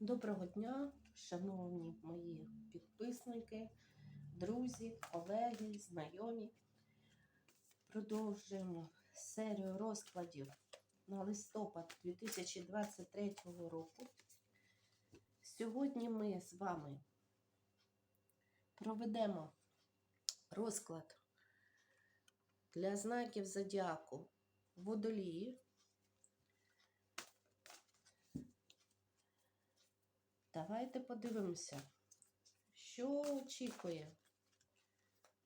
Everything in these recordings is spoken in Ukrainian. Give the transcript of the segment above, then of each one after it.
Доброго дня, шановні мої підписники, друзі, колеги, знайомі. Продовжуємо серію розкладів на листопад 2023 року. Сьогодні ми з вами проведемо розклад для знаків зодіаку водолії. Давайте подивимося, що очікує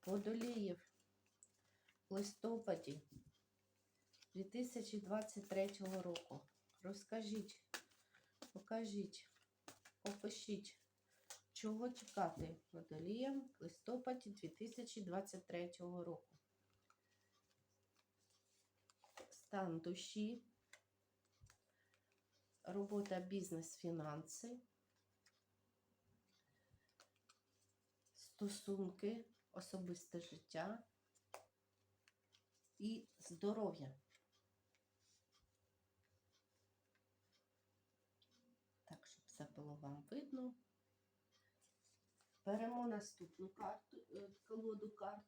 водоліїв в листопаді 2023 року. Розкажіть, покажіть, опишіть, чого чекати водоліям в листопаді 2023 року. Стан душі, робота, бізнес, фінанси. Стосунки, особисте життя і здоров'я. Так, щоб все було вам видно. Беремо наступну карту, е, колоду карт,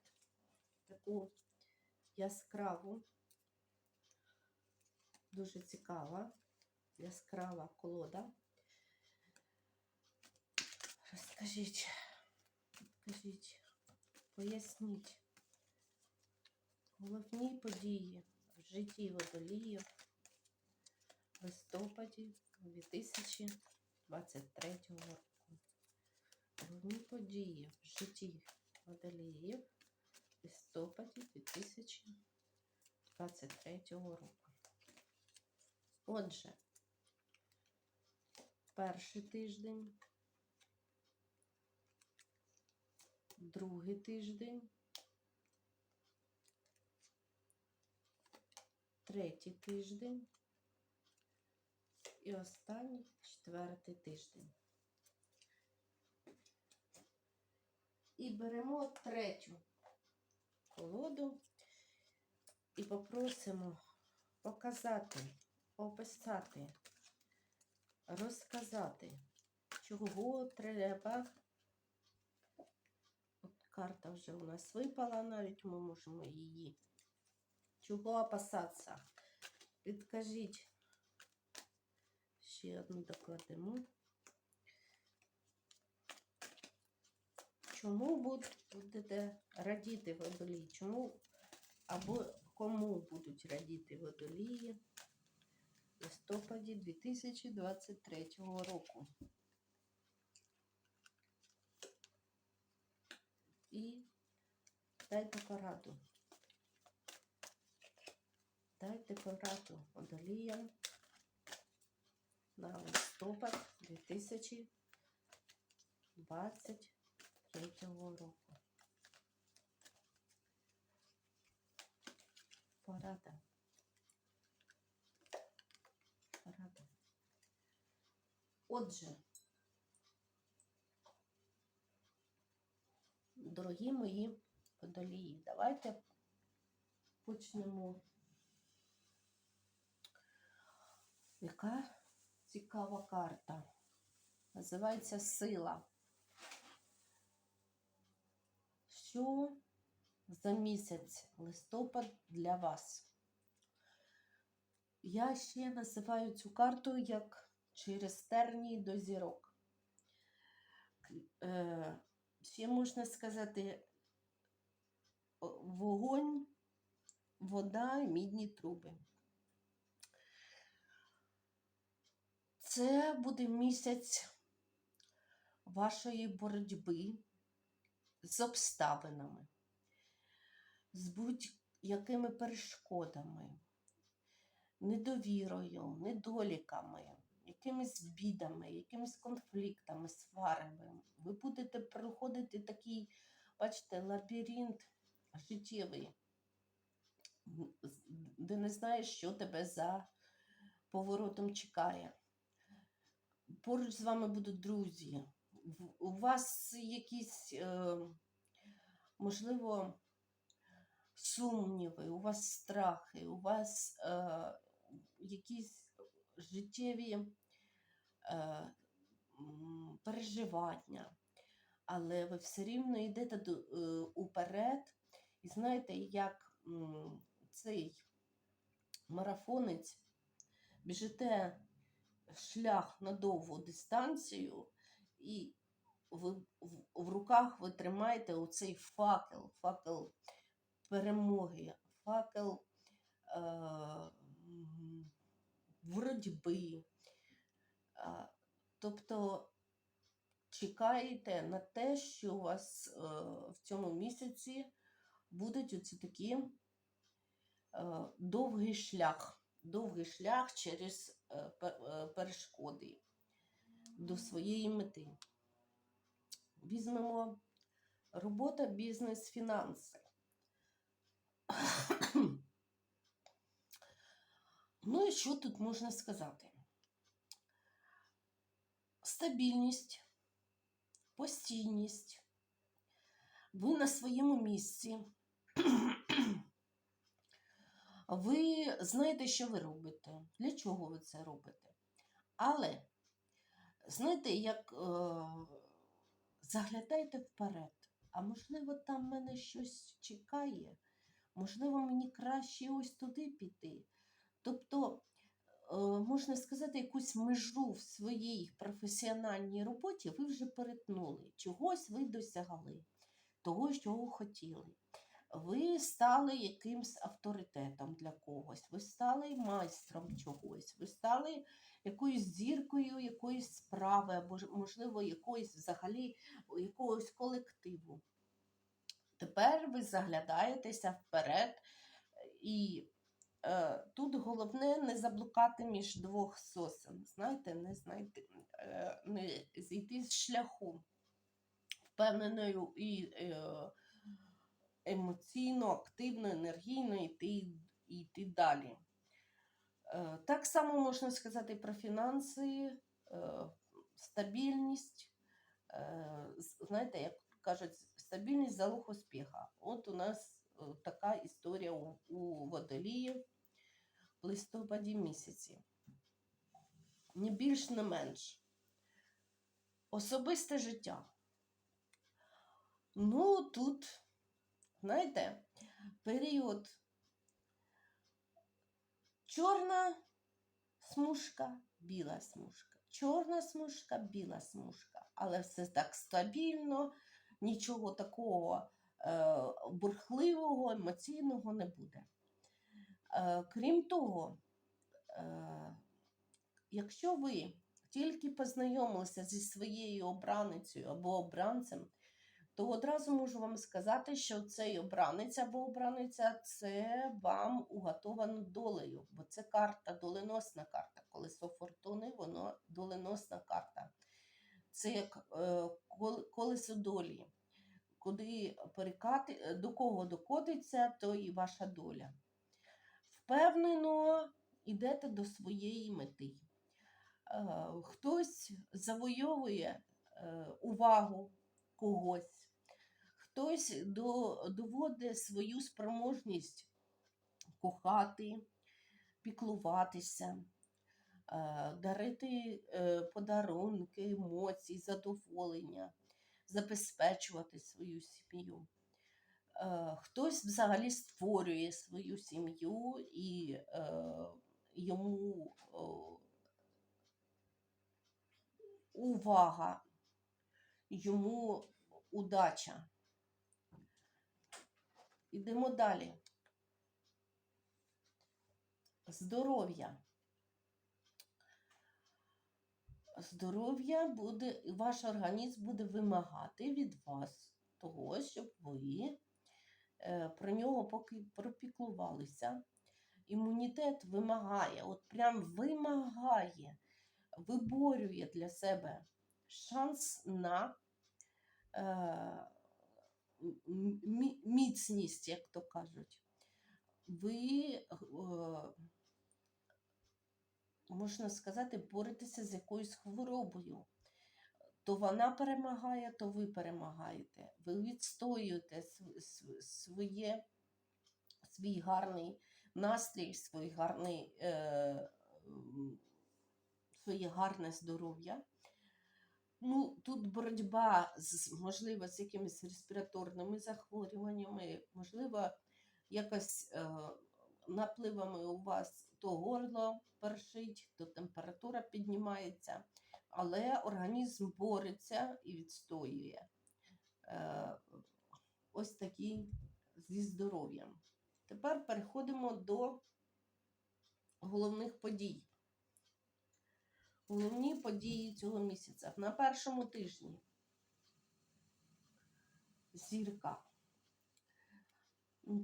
таку яскраву, дуже цікава, яскрава колода. Розкажіть. Скажіть, поясніть головні події в житті водоліїв в листопаді 2023 року. Головні події в житті водоліїв в листопаді 2023 року. Отже, перший тиждень. Другий тиждень, третій тиждень. І останній четвертий тиждень. І беремо третю колоду. І попросимо показати, описати, розказати, чого треба Карта вже у нас випала, навіть ми можемо її. Чого опасатися? Підкажіть. Ще одну докладемо. Чому будете радіти водолії? Чому або кому будуть радіти водолії в листопаді 2023 року? І дайте пораду. Дайте пораду водоліям на листопад 2023 року. Порада. Порада. Отже, дорогі мої водолії, давайте почнемо. Яка цікава карта? Називається сила. Що за місяць листопад для вас? Я ще називаю цю карту як через тернії до зірок. Е, ще можна сказати вогонь, вода, мідні труби. Це буде місяць вашої боротьби з обставинами, з будь-якими перешкодами, недовірою, недоліками якимись бідами, якимись конфліктами, сварами. Ви будете проходити такий, бачите, лабіринт життєвий, де не знаєш, що тебе за поворотом чекає. Поруч з вами будуть друзі. У вас якісь, е, можливо, сумніви, у вас страхи, у вас е, якісь життєві е, переживання, але ви все рівно йдете до, е, уперед. І знаєте, як м, цей марафонець біжите шлях на довгу дистанцію, і ви, в, в руках ви тримаєте оцей факел, факел перемоги, факел е, боротьби. Тобто чекаєте на те, що у вас е, в цьому місяці будуть оці такі е, довгий шлях, довгий шлях через е, пе- перешкоди до своєї мети. Візьмемо робота, бізнес, фінанси. Ну і що тут можна сказати? Стабільність, постійність. Ви на своєму місці. Ви знаєте, що ви робите, для чого ви це робите. Але, знаєте, як е, заглядайте вперед, а можливо, там мене щось чекає, можливо, мені краще ось туди піти. Тобто, е, можна сказати, якусь межу в своїй професіональній роботі ви вже перетнули. Чогось ви досягли, того, чого хотіли. Ви стали якимсь авторитетом для когось, ви стали майстром чогось, ви стали якоюсь зіркою якоїсь справи, або можливо, якоїсь взагалі якогось колективу. Тепер ви заглядаєтеся вперед, і е, тут головне не заблукати між двох сосен. Знаєте, не знайти, е, не зійти з шляху впевненою і е, емоційно, активно, енергійно йти, йти далі. Е, Так само можна сказати про фінанси, е, стабільність. Е, Знаєте, як кажуть, стабільність залог успіха. От у нас е, така історія у, у водоліїв в листопаді місяці. Не більш, не менш. Особисте життя. Ну, тут, знаєте, період чорна смужка, біла смужка. Чорна смужка, біла смужка. Але все так стабільно, нічого такого бурхливого, емоційного не буде. Е, крім того, е, якщо ви тільки познайомилися зі своєю обраницею або обранцем, то одразу можу вам сказати, що цей обранець або обраниця це вам уготовано долею, бо це карта, доленосна карта. Колесо фортуни, воно доленосна карта. Це як е, колесо долі. Куди перекати, е, до кого докотиться, то і ваша доля. Впевнено, йдете до своєї мети. Е, Хтось завойовує е, увагу когось, хтось доводить свою спроможність кохати, піклуватися, дарити подарунки, емоції, задоволення, забезпечувати свою сім'ю. Е, Хтось взагалі створює свою сім'ю і е, йому увага, йому удача. Ідемо далі. Здоров'я. Здоров'я буде, ваш організм буде вимагати від вас того, щоб ви е, про нього поки пропіклувалися. Імунітет вимагає, от прям вимагає, виборює для себе шанс на е, міцність, як то кажуть. Ви, е, можна сказати, боретеся з якоюсь хворобою. То вона перемагає, то ви перемагаєте. Ви відстоюєте св- св- своє, свій гарний настрій, свій гарний, е, своє гарне здоров'я. Ну, тут боротьба з, можливо, з якимись респіраторними захворюваннями, можливо, якось е, напливами у вас то горло першить, то температура піднімається, але організм бореться і відстоює. Е, ось такі зі здоров'ям. Тепер переходимо до головних подій. Головні події цього місяця. На першому тижні зірка.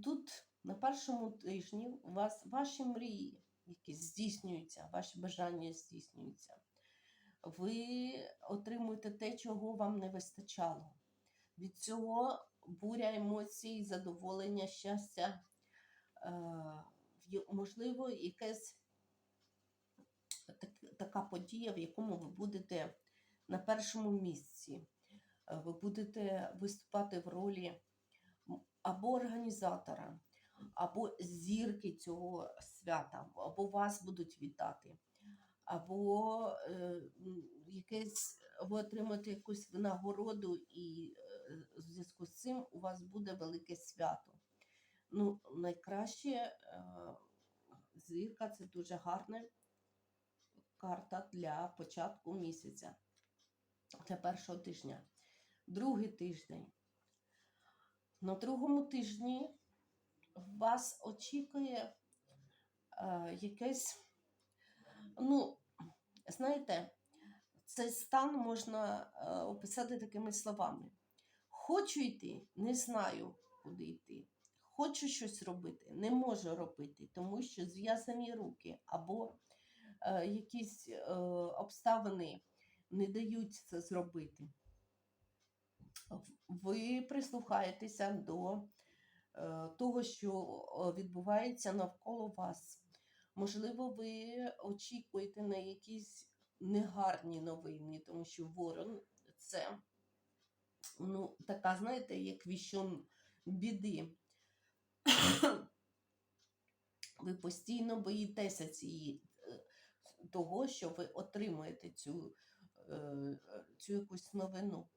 Тут на першому тижні у вас ваші мрії, які здійснюються, ваші бажання здійснюються. Ви отримуєте те, чого вам не вистачало. Від цього буря емоцій, задоволення, щастя, е, можливо, якесь так- така подія, в якому ви будете на першому місці. Е, Ви будете виступати в ролі або організатора, або зірки цього свята, або вас будуть вітати, або е, якесь ви отримаєте якусь винагороду, і е, в зв'язку з цим у вас буде велике свято. Ну, найкраще е, зірка це дуже гарне карта для початку місяця, для першого тижня. Другий тиждень. На другому тижні вас очікує е, якесь, ну, знаєте, цей стан можна е, описати такими словами. Хочу йти, не знаю, куди йти. Хочу щось робити, не можу робити, тому що зв'язані руки або е, якісь е, обставини не дають це зробити. Ви прислухаєтеся до того, що е, відбувається навколо вас. Можливо, ви очікуєте на якісь негарні новини, тому що ворон це ну, така, знаєте, як віщун біди. Ви постійно боїтеся цієї, е, того, що ви отримуєте цю, е, е, цю якусь новину.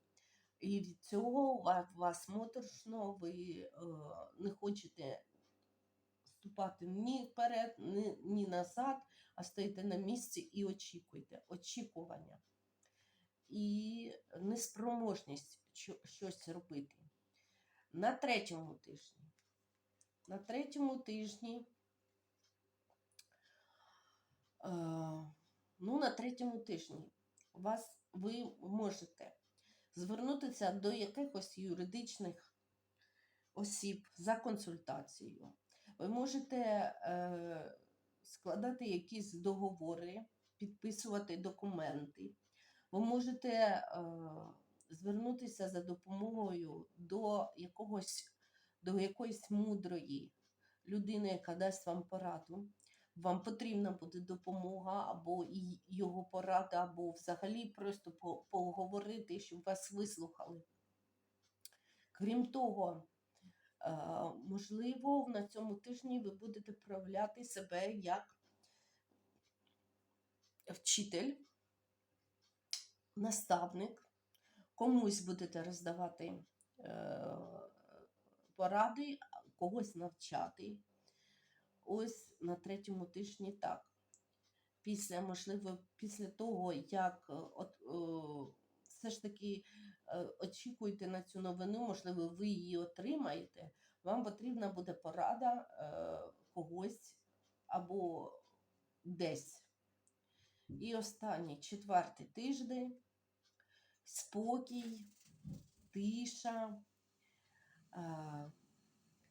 І від цього у ва- вас моторошно, ви е, не хочете ступати ні вперед, ні, ні назад, а стоїте на місці і очікуєте. Очікування. І неспроможність щось робити. На третьому тижні. На третьому тижні. Е, ну, на третьому тижні вас ви можете звернутися до якихось юридичних осіб за консультацією. Ви можете е, складати якісь договори, підписувати документи. Ви можете е, звернутися за допомогою до якогось до якоїсь мудрої людини, яка дасть вам пораду. Вам потрібна буде допомога або його порада, або взагалі просто поговорити, щоб вас вислухали. Крім того, е, можливо, на цьому тижні ви будете проявляти себе як вчитель, наставник, комусь будете роздавати е, поради, когось навчати. Ось на третьому тижні так. Після, можливо, після того, як е, от, е, все ж таки е, очікуєте на цю новину, можливо, ви її отримаєте, вам потрібна буде порада е, когось або десь. І останній четвертий тиждень, спокій, тиша, е,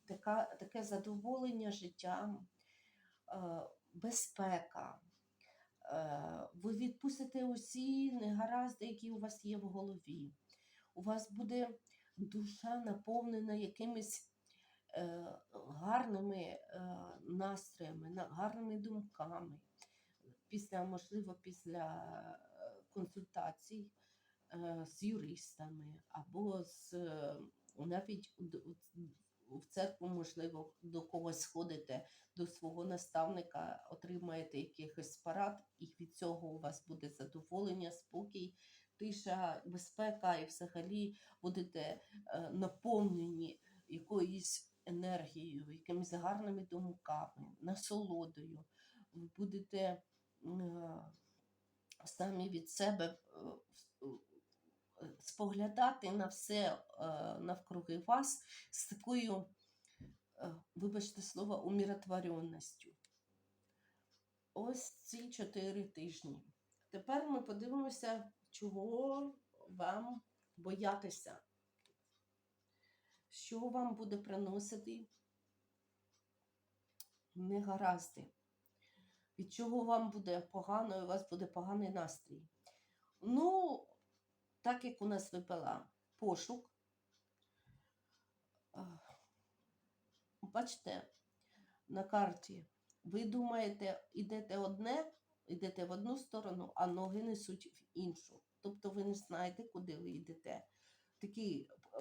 така, таке задоволення життям, безпека. Е, Ви відпустите усі негаразди, які у вас є в голові. У вас буде душа наповнена якимись е, гарними е, настроями, гарними думками. Після, можливо, після е, консультацій е, з юристами або з е, навіть в церкву, можливо, до когось сходите, до свого наставника, отримаєте якихось порад, і від цього у вас буде задоволення, спокій, тиша, безпека, і взагалі будете е, наповнені якоюсь енергією, якимись гарними думками, насолодою. Ви будете е, самі від себе е, споглядати на все е, навкруги вас з такою, е, вибачте слово, умиротвореністю. Ось ці чотири тижні. Тепер ми подивимося, чого вам боятися, що вам буде приносити негаразди, від чого вам буде погано, і у вас буде поганий настрій. Ну, так як у нас випала пошук, бачите, на карті, ви думаєте, йдете одне, йдете в одну сторону, а ноги несуть в іншу. Тобто ви не знаєте, куди ви йдете. Такий е,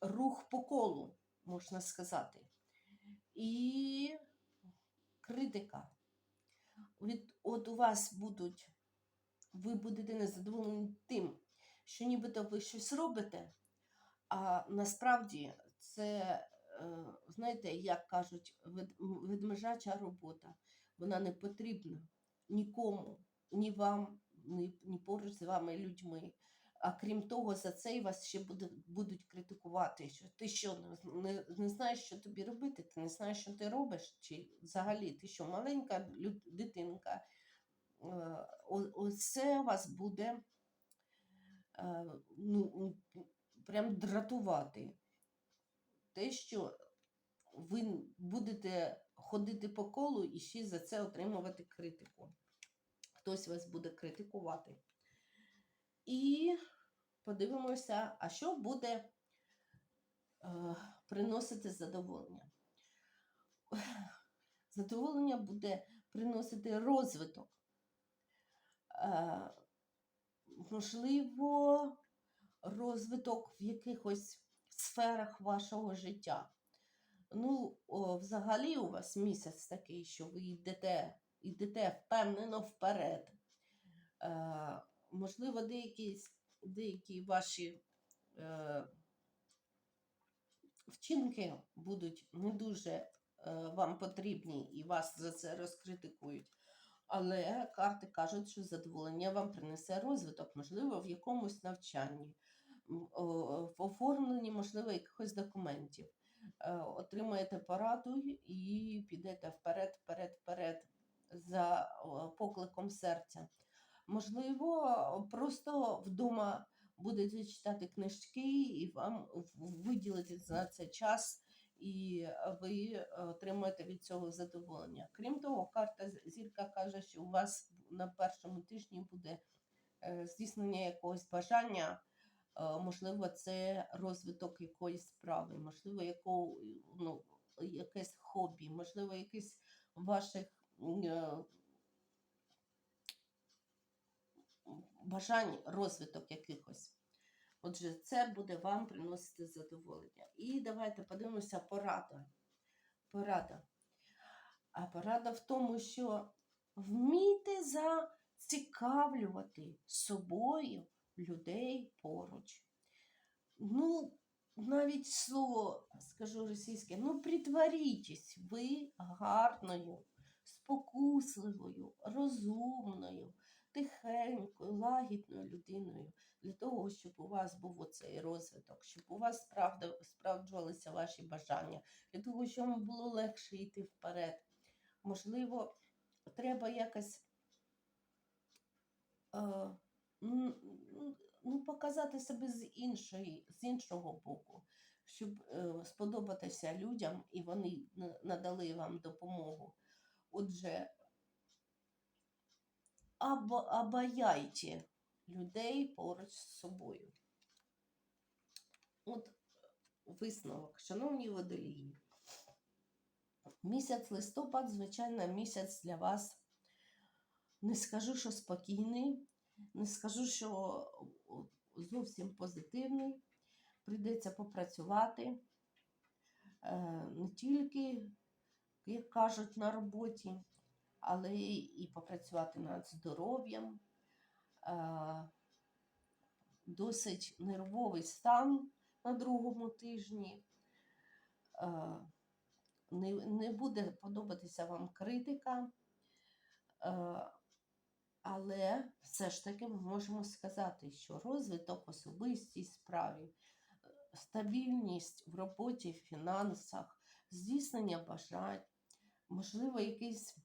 рух по колу, можна сказати. І критика. Від, от у вас будуть, ви будете незадоволені тим, що нібито ви щось робите, а насправді це, е, знаєте, як кажуть, ведмежача робота. Вона не потрібна нікому, ні вам, ні, поруч з вами людьми. А крім того, за це вас ще будуть критикувати. Що ти що не, не знаєш, що тобі робити? Ти не знаєш, що ти робиш? Чи взагалі ти що маленька дитинка? Оце вас буде е, ну, прям дратувати. Те, що ви будете ходити по колу і ще за це отримувати критику. Хтось вас буде критикувати. І подивимося, а що буде е, приносити задоволення. Задоволення буде приносити розвиток. Е, можливо, розвиток в якихось сферах вашого життя. Ну, взагалі у вас місяць такий, що ви йдете, йдете впевнено вперед. Е, можливо, деякі, деякі ваші е, вчинки будуть не дуже вам потрібні і вас за це розкритикують. Але карти кажуть, що задоволення вам принесе розвиток, можливо, в якомусь навчанні, в оформленні, можливо, якихось документів. Е, Отримаєте пораду і підете вперед, вперед, вперед за покликом серця. Можливо, просто вдома будете читати книжки, і вам в- виділите на це час, і ви е, отримаєте від цього задоволення. Крім того, карта зірка каже, що у вас на першому тижні буде е, здійснення якогось бажання. Е, Можливо, це розвиток якоїсь справи, можливо, яко, ну, якесь хобі, можливо, якийсь ваших бажань розвиток якихось. Отже, це буде вам приносити задоволення. І давайте подивимося порада. Порада. А порада в тому, що вмійте зацікавлювати собою людей поруч. Ну, навіть слово, скажу російське, ну притворітесь ви гарною, спокусливою, розумною, тихенькою, лагідною людиною для того, щоб у вас був оцей розвиток, щоб у вас справда, справджувалися ваші бажання, для того, щоб вам було легше йти вперед. Можливо, треба якось е, ну, показати себе з, іншої, з іншого боку, щоб е, сподобатися людям і вони надали вам допомогу. Отже, або обаяйте людей поруч з собою. От висновок, шановні водолії. Місяць листопад, звичайно, місяць для вас. Не скажу, що спокійний, не скажу, що зовсім позитивний. Прийдеться попрацювати е, не тільки, як кажуть, на роботі, але і попрацювати над здоров'ям. Е, досить нервовий стан на другому тижні. Е, Не, буде подобатися вам критика, е, але все ж таки ми можемо сказати, що розвиток особистій справі, стабільність в роботі, в фінансах, здійснення бажань, можливо, якийсь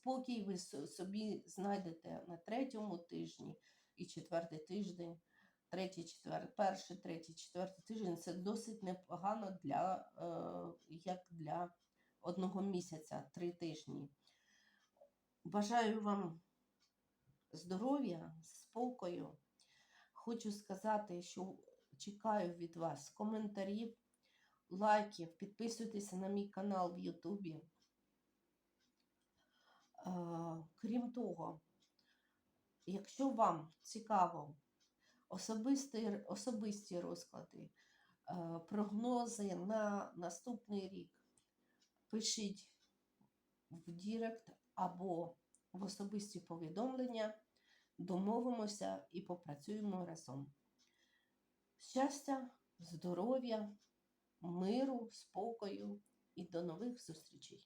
спокій ви собі знайдете на третьому тижні і четвертий тиждень, третій, четвертий, перший, третій, четвертий тиждень це досить непогано для, е, як для одного місяця, три тижні. Бажаю вам здоров'я, спокою. Хочу сказати, що чекаю від вас коментарів, лайків, підписуйтеся на мій канал в Ютубі. Е, Крім того, якщо вам цікаво особисті, особисті розклади, е, прогнози на наступний рік, пишіть в Дірект або в особисті повідомлення, домовимося і попрацюємо разом. Щастя, здоров'я, миру, спокою і до нових зустрічей!